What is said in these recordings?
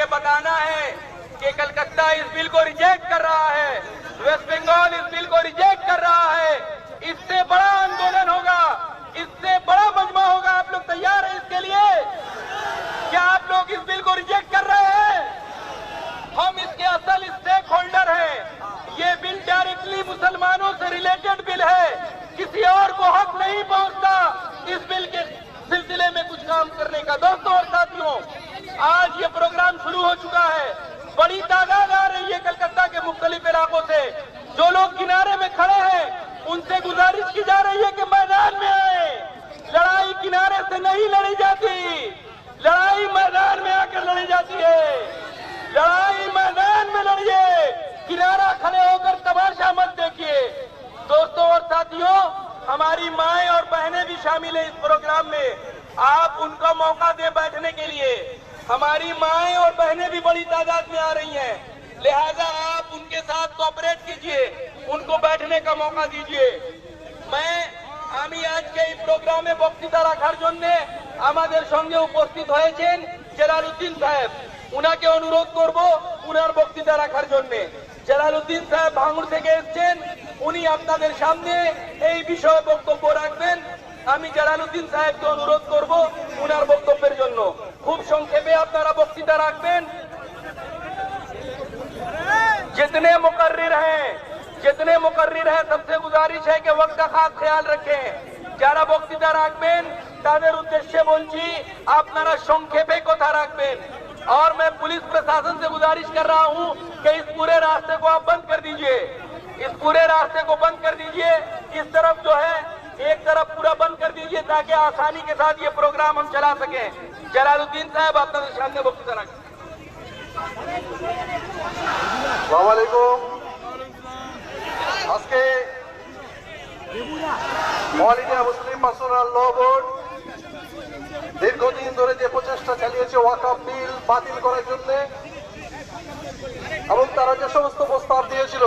ये बताना है कि कलकत्ता इस बिल को रिजेक्ट कर रहा है। वेस्ट बंगाल इस बिल को रिजेक्ट कर रहा है। इससे बड़ा आंदोलन होगा। इससे बड़ा मजमा होगा। आप लोग तैयार हैं इसके लिए? क्या आप लोग इस बिल को रिजेक्ट कर रहे हैं? हम इसके असल स्टेक होल्डर हैं। ये बिल डायरेक्टली मुसलमानों से रिलेटेड बिल है। किसी और को हक नहीं पहुँचता। इस बिल के सिलसिले में कुछ काम करने का दोस्तों और साथियों आज ये प्रोग्राम शुरू हो चुका है। बड़ी तादाद आ रही है कलकत्ता के मुख्तलिफ़ इलाकों से। जो लोग किनारे में खड़े हैं, उनसे गुजारिश की जा रही है कि मैदान में आए। लड़ाई किनारे से नहीं लड़ी जाती। लड़ाई मैदान में आकर लड़ी जाती है। लड़ाई मैदान में लड़िए। किनारा खड़े होकर तमाशा मत देखिए। दोस्तों और साथियों, हमारी माए और बहनें भी शामिल हैं इस प्रोग्राम में। आप उनको मौका दें हमारी माएं और बहनें भी बड़ी तादाद में आ रही हैं लिहाजा आप उनके साथ कोऑपरेट कीजिए उनको बैठने का मौका दीजिए मैं আমি আজকে এই প্রোগ্রামে বক্তৃতা রাখার জন্য আমাদের সঙ্গে উপস্থিত হয়েছেন জেলালউদ্দিন সাহেব উনাকে অনুরোধ করব উনার বক্তৃতা রাখার জন্য জেলালউদ্দিন সাহেব ভাঙুর থেকে এসেছেন উনি আপনাদের সামনে এই বিষয়ে বক্তব্য রাখবেন আমি জালালউদ্দিন সাহেবকে অনুরোধ করব উনার বক্তব্যের জন্য খুব সংক্ষেপে আপনারা বক্তৃতা রাখবেন जितने मुकर्रिर हैं जितने मुकर्रिर हैं सबसे गुजारिश है कि वक्त का खास ख्याल रखें যারা বক্তৃতা রাখবেন তাদের উদ্দেশ্যে বলছি আপনারা সংক্ষেপে কথা রাখবেন और मैं पुलिस प्रशासन से गुजारिश कर रहा हूं कि इस पूरे रास्ते को आप बंद कर दीजिए इस पूरे रास्ते को बंद कर दीजिए इस तरफ जो है एक तरफ पूरा बंद कर दीजिए ताकि आसानी के साथ ये प्रोग्राम हम चला सकें जलालुद्दीन साहब আপনাদের সামনে বক্তৃতা রাখেন সালাম আলাইকুম আজকে all India Muslim personal law board দীর্ঘদিন ধরে যে প্রচেষ্টা চালিয়েছে ওয়াকআপ বিল বাতিল করার জন্য এবং তারা যে সমস্ত প্রস্তাব দিয়েছিল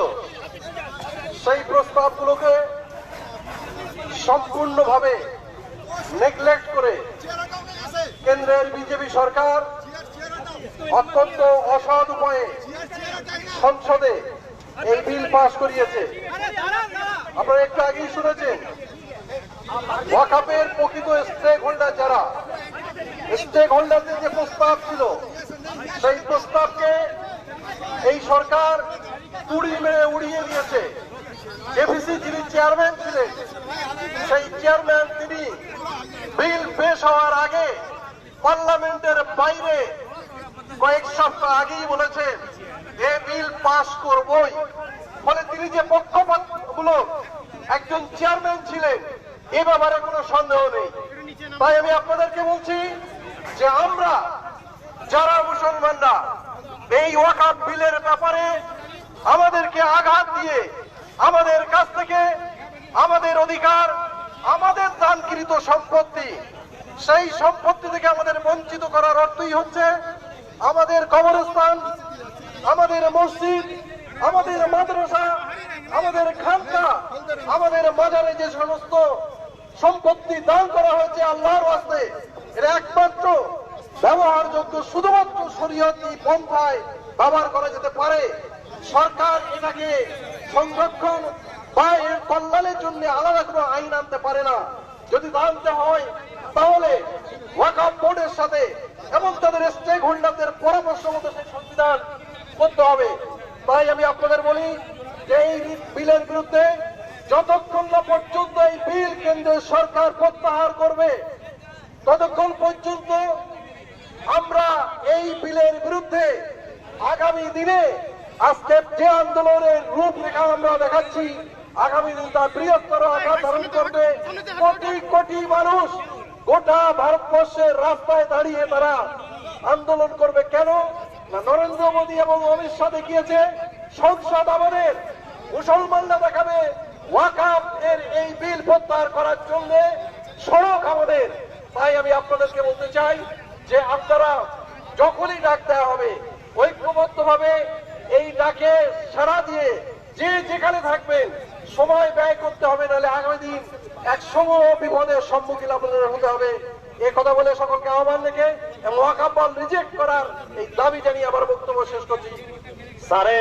সেই প্রস্তাবগুলোকে সম্পূর্ণভাবে নেগলেক্ট করে কেন্দ্রের বিজেপি সরকার অত্যন্ত অসৎ উপায়ে সংসদে এই বিল পাশ করিয়েছে। আপনারা একটু আগেই শুনেছেন, ওয়াকাপের প্রকৃত স্টেক হোল্ডার যারা স্টেক হোল্ডারদের যে প্রস্তাব ছিল, সেই প্রস্তাবকে এই সরকার তুড়ি মেরে উড়িয়ে দিয়েছে। এফিসি যিনি চেয়ারম্যান ছিলেন সেই চেয়ারম্যান তিনি বিল পেশ হওয়ার আগে পার্লামেন্টের বাইরে কয়েক সপ্তাহ আগেই বলেছেন, এ বিল পাস করবই। ফলে তিনি যে পক্ষপাতগুলো একজন চেয়ারম্যান ছিলেন, এ ব্যাপারে কোনো সন্দেহ নেই। তাই আমি আপনাদেরকে বলছি যে আমরা, যারা মুসলমানরা, এই ওয়াকাপ বিলের ব্যাপারে আমাদেরকে আঘাত দিয়ে আমাদের কাছ থেকে আমাদের অধিকার দানকৃত সম্পত্তি, সেই সম্পত্তি থেকে আমাদের বঞ্চিত করার অর্থই হচ্ছে আমাদের কবরস্থান, আমাদের মসজিদ, আমাদের মাদ্রাসা, আমাদের খানকা, আমাদের মাজারে যে সমস্ত সম্পত্তি দান করা হয়েছে আল্লাহর ওয়াস্তে, এর একমাত্র ব্যবহারযোগ্য শুধুমাত্র শরীয়তি পন্থায় ব্যবহার করা যেতে পারে। সরকার এটাকে সংরক্ষণ বা এর কল্যাণের জন্য আলাদা কোনো আইন আনতে পারে না। যদি জানতে হয়, তাহলে ওয়াকাফ বোর্ডের সাথে এবং তাদের স্টেক হোল্ডারদের পরামর্শ মতো সেই সংবিধান করতে হবে। তাই আমি আপনাদের বলি যে এই বিলের বিরুদ্ধে যতক্ষণ না পর্যন্ত এই বিল কেন্দ্রের সরকার প্রত্যাহার করবে, ততক্ষণ পর্যন্ত আমরা এই বিলের বিরুদ্ধে আগামী দিনে আজকে যে আন্দোলনের রূপরেখা আমরা দেখাচ্ছি আগামী দিন তার বৃহত্তর আকার ধারণ করবে। কোটি কোটি মানুষ গোটা ভারতবর্ষের রাস্তায় দাঁড়িয়ে তারা আন্দোলন করবে কেন? না, নরেন্দ্র মোদী এবং অমিত শাহ দেখিয়েছে, সংসদ আমাদের মুসলমানরা দেখাবে ওয়াকাপ এর এই বিল প্রত্যাহার করার জন্য সড়ক আমাদের। তাই আমি আপনাদেরকে বলতে চাই যে আপনারা যখনই ডাক দেওয়া হবে ঐক্যবদ্ধ ভাবে এই ডাকে সাড়া দিয়ে যে যেখানে থাকবেন সময় ব্যয় করতে হবে, নাহলে আগামী দিন এক সময় বিপদের সম্মুখীন আপনাদের হতে হবে। এ কথা বলে সকলকে আহ্বান রেখে মহাকাব্যাল রিজেক্ট করার এই দাবি জানিয়ে আমার বক্তব্য শেষ করছি। সারে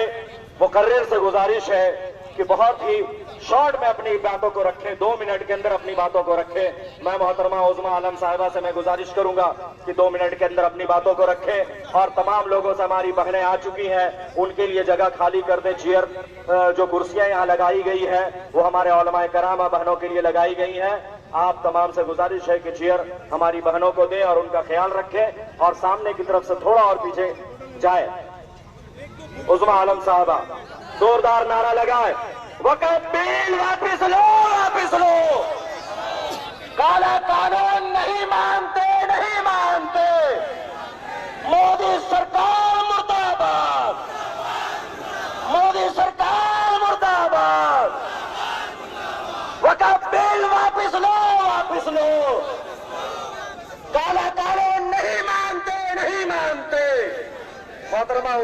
মোকার্রের সে গুজারিশ হ্যাঁ कि बहुत ही शॉर्ट में अपनी बातों को रखें, दो मिनट के अंदर अपनी बातों को रखें। मैं मोहतरमा उजमा आलम साहिबा से मैं गुजारिश करूँगा कि दो मिनट के अंदर अपनी बातों को रखें और तमाम लोगों से हमारी बहनें आ चुकी हैं, उनके लिए जगह खाली कर दें। चेयर जो कुर्सियाँ यहाँ लगाई गई है, वो हमारे ओलमाए करामा बहनों के लिए लगाई गई हैं। आप तमाम से गुजारिश है कि चेयर हमारी बहनों को दें और उनका ख्याल रखें और सामने की तरफ़ से थोड़ा और पीछे जाए। उजमा आलम साहबा जोरदार नारा लगाए वो वक़्त बिल वापिस लो वापिस लो। काला कानून नहीं मानते नहीं मानते। मोदी सरकार मुर्दाबाद। मोदी सरकार मुर्दाबाद। वो वक़्त बिल वापिस लो वापिस लो। काला कानून नहीं मानते नहीं मानते। मोहतरमा